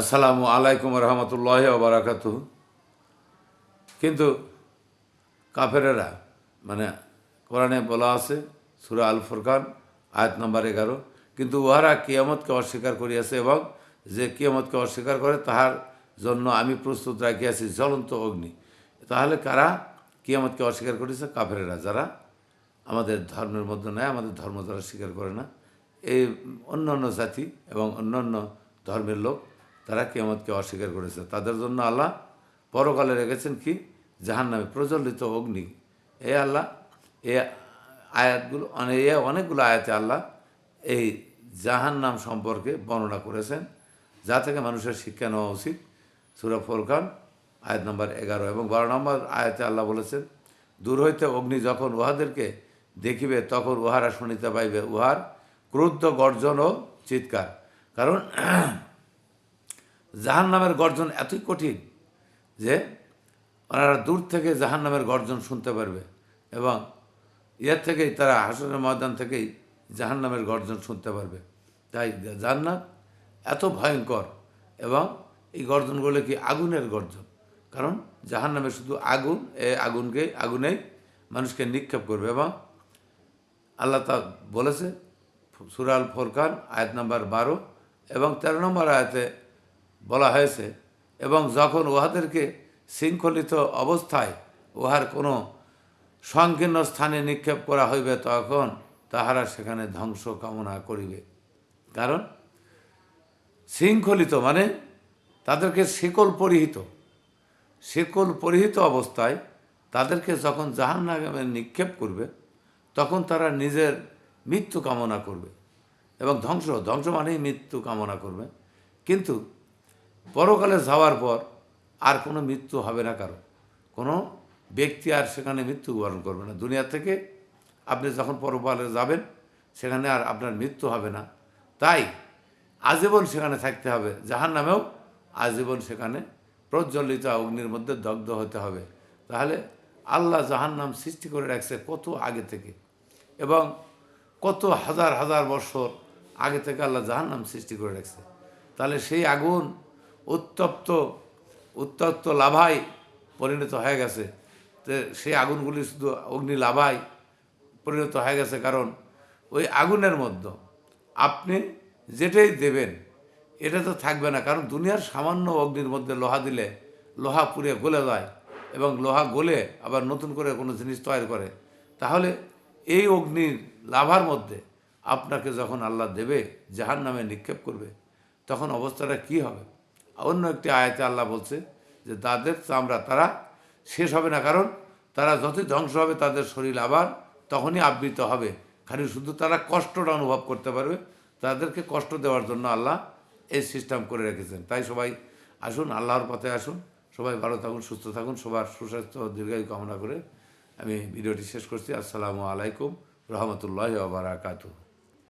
আসসালামু আলাইকুম রহমতুল্লাহ বারাকাত কিন্তু কাফেরেরা মানে কোরআনে বলা আছে, সুরা আল ফুরকান আয়াত নম্বর এগারো, কিন্তু উহারা কিয়ামতকে অস্বীকার করিয়াছে এবং যে কিয়ামতকে অস্বীকার করে তাহার জন্য আমি প্রস্তুত রাখিয়াছি জ্বলন্ত অগ্নি। তাহলে কারা কিয়ামতকে অস্বীকার করেছে? কাফেরেরা। যারা আমাদের ধর্মের মধ্যে নেয় আমাদের ধর্ম যারা স্বীকার করে না, এই অন্য অন্য জাতি এবং অন্যান্য ধর্মের লোক তারা কেয়ামতকে অস্বীকার করেছে। তাদের জন্য আল্লাহ পরকালে রেখেছেন কি? জাহান নামে প্রজ্বলিত অগ্নি। এ আল্লাহ, এ আয়াতগুলো অনেক এ অনেকগুলো আয়াতে আল্লাহ এই জাহান নাম সম্পর্কে বর্ণনা করেছেন। যা থেকে মানুষের শিক্ষা নেওয়া উচিত। সুরা ফোরকান, আয়াত নম্বর এগারো এবং বারো নম্বর আয়াতে আল্লাহ বলেছেন, দূর হইতে অগ্নি যখন উহাদেরকে দেখিবে, তখন উহারা শুনিতে পাইবে। উহার ক্রুদ্ধ গর্জন ও চিৎকার। কারণ জাহান নামের গর্জন এতই কঠিন যে ওনারা দূর থেকে জাহান নামের গর্জন শুনতে পারবে এবং ইয়ের থেকেই তারা হাসনের ময়দান থেকেই জাহান নামের গর্জন শুনতে পারবে। তাই জান্নাত এত ভয়ঙ্কর এবং এই গর্জনগুলো কি আগুনের গর্জন? কারণ জাহান নামে শুধু আগুন, এ আগুনকে, আগুনেই মানুষকে নিক্ষেপ করবে এবং আল্লাহ তা বলেছে সুরাল ফোরকান আয়াত নাম্বার বারো এবং তেরো নম্বর আয়াতে বলা হয়েছে, এবং যখন উহাদেরকে শৃঙ্খলিত অবস্থায় উহার কোনো সংকীর্ণ স্থানে নিক্ষেপ করা হইবে, তখন তাহারা সেখানে ধ্বংস কামনা করিবে। কারণ শৃঙ্খলিত মানে তাদেরকে শিকল পরিহিত। শিকল পরিহিত অবস্থায় তাদেরকে যখন জাহান নামে নিক্ষেপ করবে, তখন তারা নিজের মৃত্যু কামনা করবে, এবং ধ্বংস ধ্বংস মানেই মৃত্যু কামনা করবে। কিন্তু পরকালে যাওয়ার পর আর কোনো মৃত্যু হবে না কারও। কোনো ব্যক্তি আর সেখানে মৃত্যুবরণ করবে না। দুনিয়া থেকে আপনি যখন পরকালে যাবেন, সেখানে আর আপনার মৃত্যু হবে না। তাই আজীবন সেখানে থাকতে হবে। জাহান নামেও আজীবন সেখানে প্রজ্বলিত অগ্নির মধ্যে দগ্ধ হতে হবে। তাহলে আল্লাহ জাহান্নাম সৃষ্টি করে রাখছে কত আগে থেকে এবং কত হাজার হাজার বছর আগে থেকে আল্লাহ জাহান্নাম সৃষ্টি করে রাখছে। তাহলে সেই আগুন উত্তপ্ত উত্তপ্ত লাভায় পরিণত হয়ে গেছে। তো সেই আগুনগুলি শুধু অগ্নি লাভায় পরিণত হয়ে গেছে কারণ ওই আগুনের মধ্যে আপনি যেটাই দেবেন, এটা তো থাকবে না। কারণ দুনিয়ার সামান্য অগ্নির মধ্যে লোহা দিলে লোহা পুড়ে গলে যায় এবং লোহা গলে আবার নতুন করে কোনো জিনিস তৈরি করে। তাহলে এই অগ্নির লাভার মধ্যে আপনাকে যখন আল্লাহ দেবে জাহান নামে নিক্ষেপ করবে, তখন অবস্থাটা কি হবে? অন্য একটি আয়াতে আল্লাহ বলছে যে তাদের চামড়া তারা শেষ হবে না, কারণ তারা যতই ধ্বংস হবে, তাদের শরীর আবার তখনই আবৃত হবে। খালি শুধু তারা কষ্টটা অনুভব করতে পারবে, তাদেরকে কষ্ট দেওয়ার জন্য আল্লাহ এই সিস্টেম করে রেখেছেন। তাই সবাই আসুন, আল্লাহর পথে আসুন, সবাই ভালো থাকুন, সুস্থ থাকুন, সবার সুস্বাস্থ্য দীর্ঘায়ু কামনা করে আমি ভিডিওটি শেষ করছি। আসসালামু আলাইকুম, রহমতুল্লাহ বারাকাতুহ।